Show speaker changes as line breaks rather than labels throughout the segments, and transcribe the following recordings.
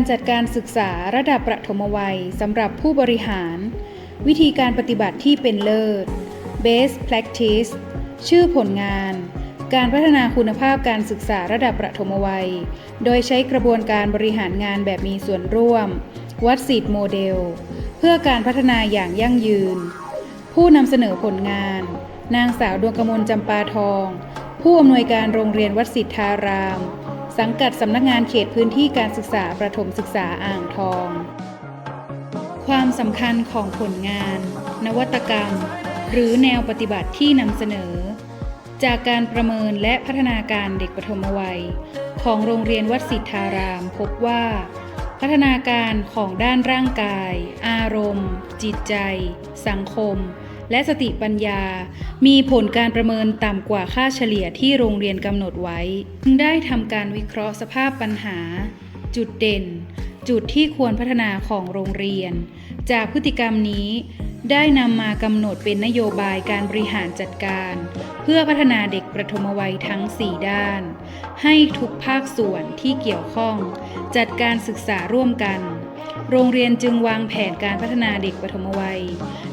การจัดการศึกษาระดับประถมวัยสำหรับผู้บริหาร วิธีการปฏิบัติที่เป็นเลิศ Best Practice ชื่อผลงาน การพัฒนาคุณภาพการศึกษาระดับประถมวัย โดยใช้กระบวนการบริหารงานแบบมีส่วนร่วม วัดสิทธิ์โมเดล เพื่อการพัฒนาอย่างยั่งยืน ผู้นำเสนอผลงาน นางสาวดวงกมลจำปาทอง ผู้อำนวยการโรงเรียนวัดสิทธาราม สังกัดสำนักงานเขตพื้นที่การศึกษาประถมศึกษาอ่างทอง ความสำคัญของผลงาน นวัตกรรม หรือแนวปฏิบัติที่นำเสนอ จากการประเมินและพัฒนาการเด็กปฐมวัย ของโรงเรียนวัดสิทธาราม พบว่า พัฒนาการของด้านร่างกาย อารมณ์ จิตใจ สังคม และสติปัญญา มีผลการประเมินต่ำกว่าค่าเฉลี่ยที่โรงเรียนกำหนดไว้ จึงได้ทำการวิเคราะห์สภาพปัญหา จุดเด่น จุดที่ควรพัฒนาของโรงเรียน จากพฤติกรรมนี้ได้นำมากำหนดเป็นนโยบายการบริหารจัดการ เพื่อพัฒนาเด็กประถมวัยทั้ง 4 ด้าน ให้ทุกภาคส่วนที่เกี่ยวข้อง จัดการศึกษาร่วมกัน โรงเรียนจึงวางแผนการพัฒนาเด็กปฐมวัย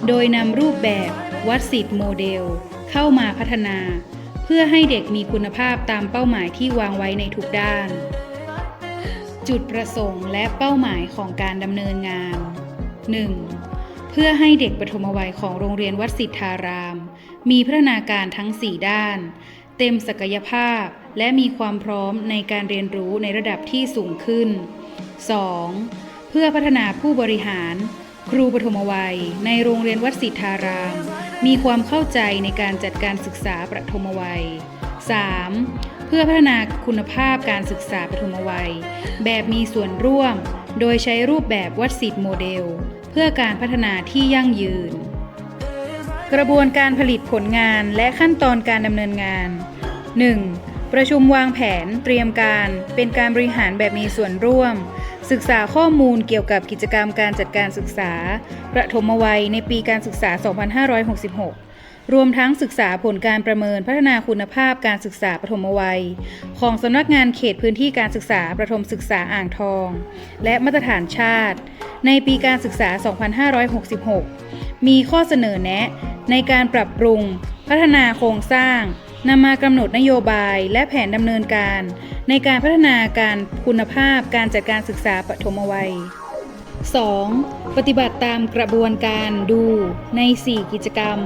โดยนำรูปแบบวัดสิทธิ์โมเดล เข้ามาพัฒนา เพื่อให้เด็กมีคุณภาพตามเป้าหมายที่วางไว้ในทุกด้าน จุดประสงค์และเป้าหมายของการดำเนินงาน 1. เพื่อให้เด็กปฐมวัยของโรงเรียนวัดสิทธาราม มีพัฒนาการทั้ง 4 ด้าน เต็มศักยภาพและมีความพร้อมในการเรียนรู้ในระดับที่สูงขึ้น 2. เพื่อพัฒนาผู้บริหาร ครูปฐมวัย ในโรงเรียนวัดสิทธาราม มีความเข้าใจในการจัดการศึกษาประถมวัย 3. เพื่อพัฒนาคุณภาพการศึกษาปฐมวัย แบบมีส่วนร่วม โดยใช้รูปแบบวัดสิทธิ์โมเดล เพื่อการพัฒนาที่ยั่งยืน กระบวนการผลิตผลงานและขั้นตอนการดำเนินงาน 1. ประชุมวางแผนเตรียมการ เป็นการบริหารแบบมีส่วนร่วม ศึกษาข้อมูลเกี่ยวกับกิจกรรมการจัดการศึกษา ประถมวัยในปีการศึกษา 2566 รวมทั้งศึกษาผลการประเมินพัฒนาคุณภาพการศึกษาปฐมวัย ของสำนักงานเขตพื้นที่การศึกษาประถมศึกษาอ่างทอง และมาตรฐานชาติ ในปีการศึกษา 2566 มีข้อเสนอแนะ ในการปรับปรุง พัฒนาโครงสร้าง นำมากำหนดนโยบายและแผนดำเนินการ ในการพัฒนาการคุณภาพการจัดการศึกษาปฐมวัย 2. ปฏิบัติตามกระบวนการดูใน 4 กิจกรรม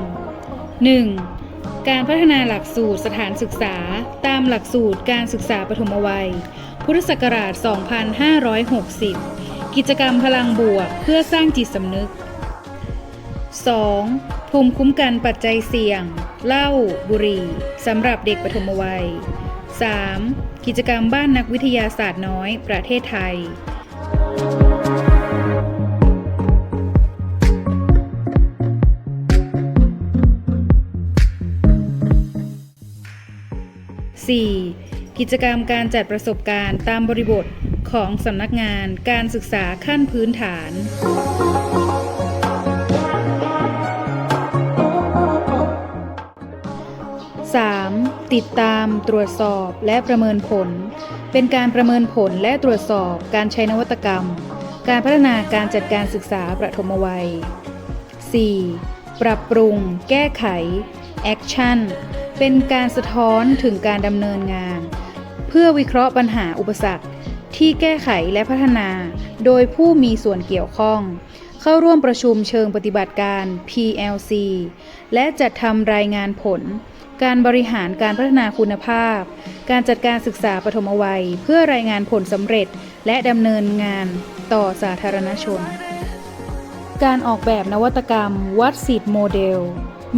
1. การพัฒนาหลักสูตรสถานศึกษา ตามหลักสูตรการศึกษาปฐมวัย พุทธศักราช 2560 กิจกรรมพลังบวกเพื่อสร้างจิตสำนึก 2. ภูมิคุ้มกันปัจจัยเสี่ยง เหล้าบุหรี่สำหรับเด็กปฐมวัย 3. กิจกรรมบ้านนักวิทยาศาสตร์น้อย ประเทศไทย 4. กิจกรรมการจัดประสบการณ์ตามบริบทของสำนักงานการศึกษาขั้นพื้นฐาน 3. ติดตามตรวจสอบและประเมินผล เป็นการประเมินผลและตรวจสอบการใช้นวัตกรรม การพัฒนาการจัดการศึกษาประถมวัย 4. ปรับปรุง แก้ไข Action เป็นการสะท้อนถึงการดำเนินงาน เพื่อวิเคราะห์ปัญหาอุปสรรค ที่แก้ไขและพัฒนา โดยผู้มีส่วนเกี่ยวข้อง เข้าร่วมประชุมเชิงปฏิบัติการ PLC และจัดทำรายงานผล การบริหารการพัฒนาคุณภาพ การจัดการศึกษาปฐมวัย เพื่อรายงานผลสำเร็จ และดำเนินงานต่อสาธารณชน การออกแบบนวัตกรรม วัดสิทธิ์โมเดล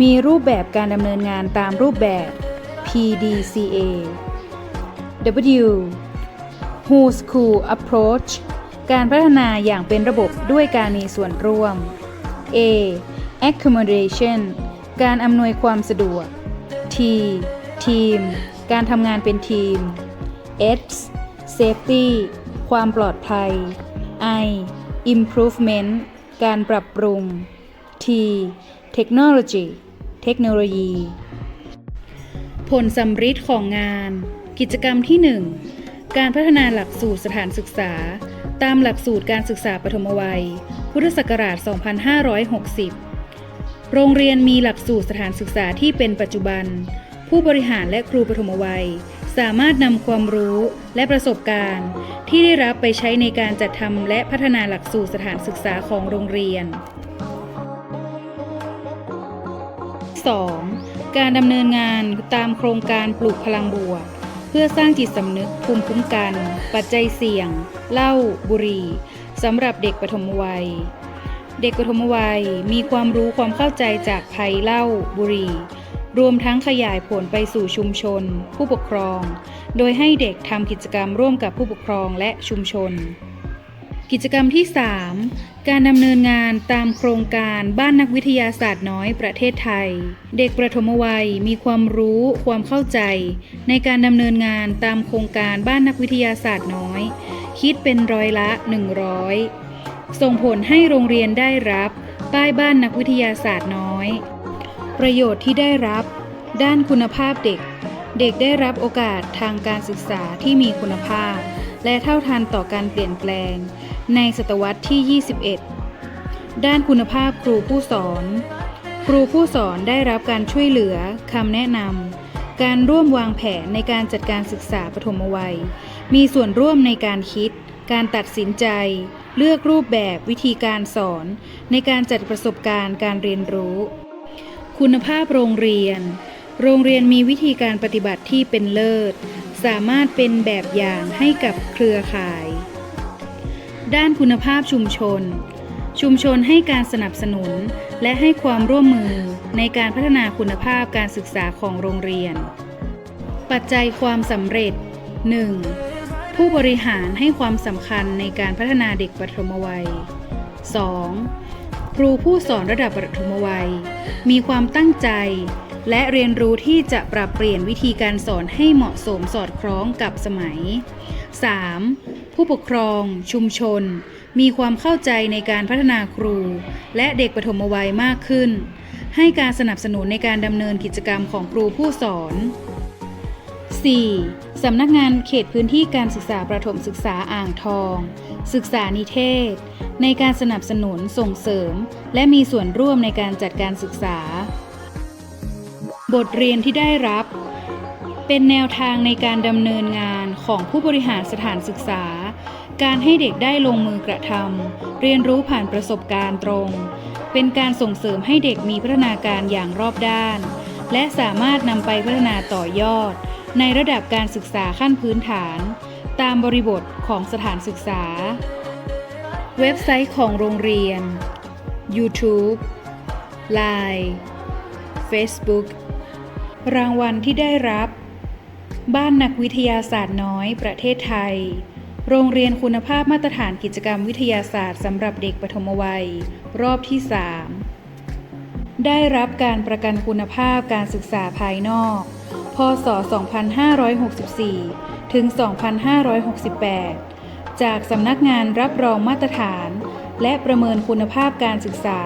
มีรูปแบบการดำเนินงานตามรูปแบบ PDCA W Who School Approach การพัฒนาอย่างเป็นระบบด้วยการมีส่วนร่วม A Accommodation การอำนวยความสะดวก T Team การทำงานเป็นทีม S Safety ความปลอดภัย I Improvement การปรับปรุง T Technology เทคโนโลยี ผลสำฤทธิ์ของงาน กิจกรรมที่การพัฒนาหลักสูตรสถานศึกษา ตามหลักสูตรการศึกษาปฐมวัย พุทธศักราช 2560 โรงเรียนมีหลักสูตรสถานศึกษาที่เป็นปัจจุบัน ผู้บริหารและครูปฐมวัย สามารถนำความรู้และประสบการณ์ ที่ได้รับไปใช้ในการจัดทำและพัฒนาหลักสูตรสถานศึกษาของโรงเรียน 2. การดำเนินงานตามโครงการปลูกพลังบวก เพื่อสร้างจิตสำนึกภูมิคุ้มกัน ปัจจัยเสี่ยง เหล้าบุหรี่สำหรับเด็กปฐมวัย เด็กปฐมวัยมีความรู้ความเข้าใจจากภัยเหล้าบุหรี่ รวมทั้งขยายผลไปสู่ชุมชน ผู้ปกครอง โดยให้เด็กทำกิจกรรมร่วมกับผู้ปกครองและชุมชน กิจกรรมที่ 3 การดำเนินงานตามโครงการบ้านนักวิทยาศาสตร์น้อยประเทศไทย เด็กประถมวัยมีความรู้ความเข้าใจ ในการดำเนินงานตามโครงการบ้านนักวิทยาศาสตร์น้อย คิดเป็นร้อยละ 100 ส่งผลให้โรงเรียนได้รับ ป้ายบ้านนักวิทยาศาสตร์น้อย ประโยชน์ที่ได้รับ ด้านคุณภาพเด็ก เด็กได้รับโอกาสทางการศึกษาที่มีคุณภาพ และเท่าทันต่อการเปลี่ยนแปลง ในศตวรรษที่ 21 ด้านคุณภาพครูผู้สอน ครูผู้สอนได้รับการช่วยเหลือคำแนะนำการร่วมวางแผนในการจัดการศึกษาปฐมวัย มีส่วนร่วมในการคิด การตัดสินใจ เลือกรูปแบบวิธีการสอน ในการจัดประสบการณ์การเรียนรู้ คุณภาพโรงเรียน โรงเรียนมีวิธีการปฏิบัติที่เป็นเลิศ สามารถเป็นแบบอย่างให้กับเครือข่าย ด้านคุณภาพชุมชน ชุมชนให้การสนับสนุน และให้ความร่วมมือในการพัฒนาคุณภาพการศึกษาของโรงเรียน ปัจจัยความสำเร็จ 1. ผู้บริหารให้ความสำคัญในการพัฒนาเด็กปฐมวัย 2. ครูผู้สอนระดับปฐมวัย มีความตั้งใจ และเรียนรู้ที่จะปรับเปลี่ยนวิธีการสอนให้เหมาะสมสอดคล้องกับสมัย 3. ผู้ปกครอง ชุมชน มีความเข้าใจในการพัฒนาครู และเด็กปฐมวัยมากขึ้น ให้การสนับสนุนในการดำเนินกิจกรรมของครูผู้สอน 4. สำนักงานเขตพื้นที่การศึกษาประถมศึกษาอ่างทอง ศึกษานิเทศ ในการสนับสนุนส่งเสริม และมีส่วนร่วมในการจัดการศึกษา บทเรียนที่ได้รับ เป็นแนวทางในการดำเนินงานของผู้บริหารสถานศึกษา การให้เด็กได้ลงมือกระทำเรียนรู้ผ่านประสบการณ์ตรง เป็นการส่งเสริมให้เด็กมีพัฒนาการอย่างรอบด้าน และสามารถนำไปพัฒนาต่อยอด ในระดับการศึกษาขั้นพื้นฐาน ตามบริบทของสถานศึกษา เว็บไซต์ของโรงเรียน YouTube Line Facebook รางวัลที่ได้รับ บ้านนักวิทยาศาสตร์น้อย ประเทศไทย โรงเรียนคุณภาพมาตรฐานกิจกรรมวิทยาศาสตร์สำหรับเด็กปฐมวัย รอบที่ 3 ได้รับการประกันคุณภาพการศึกษาภายนอก พศ 2564 ถึง 2568 จากสำนักงานรับรองมาตรฐาน และประเมินคุณภาพการศึกษา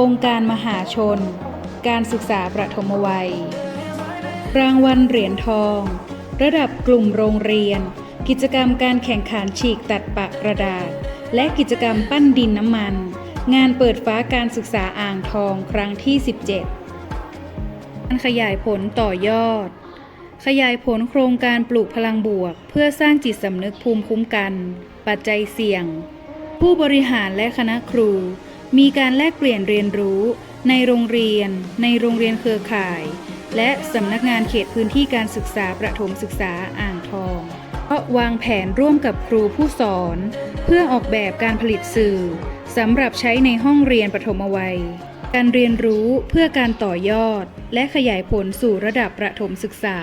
องค์การมหาชน การศึกษาประถมวัย รางวัลเหรียญทอง ระดับกลุ่มโรงเรียน กิจกรรมการแข่งขันฉีกตัดปากกระดาษ และกิจกรรมปั้นดินน้ำมัน งานเปิดฟ้าการศึกษาอ่างทองครั้งที่ 17 ขยายผลต่อยอด ขยายผลโครงการปลูกพลังบวก เพื่อสร้างจิตสำนึกภูมิคุ้มกัน ปัจจัยเสี่ยง ผู้บริหารและคณะครู มีการแลกเปลี่ยนเรียนรู้ ในโรงเรียน ในโรงเรียนเครือข่าย และสำนักงานเขตพื้นที่การศึกษาประถมศึกษาอ่างทองเพราะวางแผนร่วมกับครูผู้สอน เพื่อออกแบบการผลิตสื่อสำหรับใช้ในห้องเรียนประถมวัย การเรียนรู้เพื่อการต่อยอด และขยายผลสู่ระดับประถมศึกษา